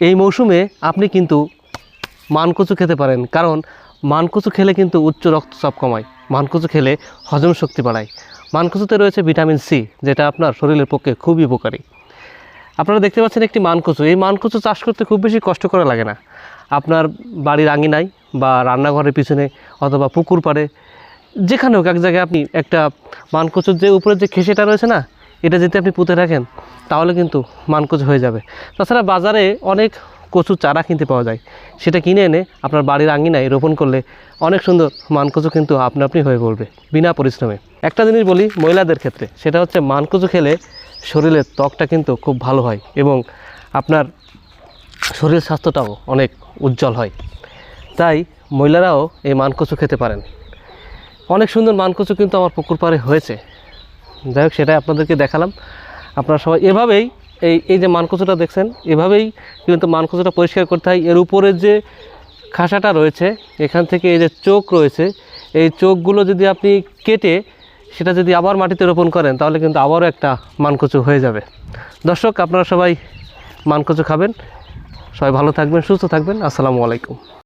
এই মৌসুমে আপনি কিন্তু মানকচু খেতে পারেন, কারণ মানকচু খেলে কিন্তু উচ্চ রক্তচাপ কমায়। মানকচু খেলে হজম শক্তি বাড়ায়। মানকচুতে রয়েছে ভিটামিন সি, যেটা আপনার শরীরের পক্ষে খুবই উপকারী। আপনারা দেখতে পাচ্ছেন একটি মানকচু। এই মানকচু চাষ করতে খুব বেশি কষ্ট করা লাগে না। আপনার বাড়ির আঙিনায় বা রান্নাঘরের পিছনে অথবা পুকুর পাড়ে, যেখানে হোক, এক জায়গায় আপনি একটা মানকচুর যে উপরে যে খেসেটা রয়েছে না এটা যদি আপনি পুঁতে রাখেন, তাহলে কিন্তু মানকচু হয়ে যাবে। তাছাড়া বাজারে অনেক কচু চারা কিনতে পাওয়া যায়। সেটা কিনে এনে আপনার বাড়ির আঙিনায় রোপণ করলে অনেক সুন্দর মানকচু কিন্তু আপনা আপনি হয়ে পড়বে, বিনা পরিশ্রমে। একটা জিনিস বলি মহিলাদের ক্ষেত্রে, সেটা হচ্ছে মানকচু খেলে শরীরের ত্বকটা কিন্তু খুব ভালো হয় এবং আপনার শরীর স্বাস্থ্যটাও অনেক উজ্জ্বল হয়। তাই মহিলারাও এই মানকচু খেতে পারেন। অনেক সুন্দর মানকচু কিন্তু আমার পুকুর পাড়ে হয়েছে। যাই হোক, সেটাই আপনাদেরকে দেখালাম। আপনারা সবাই এভাবেই এই এই যে মানকচুটা দেখছেন, এভাবেই কিন্তু মানকচুটা পরিষ্কার করতে হয়। এর উপরে যে খাসাটা রয়েছে, এখান থেকে এই যে চোখ রয়েছে, এই চোখগুলো যদি আপনি কেটে সেটা যদি আবার মাটিতে রোপণ করেন, তাহলে কিন্তু আবারও একটা মানকচু হয়ে যাবে। দর্শক, আপনারা সবাই মানকচু খাবেন। সবাই ভালো থাকবেন, সুস্থ থাকবেন। আসসালামু আলাইকুম।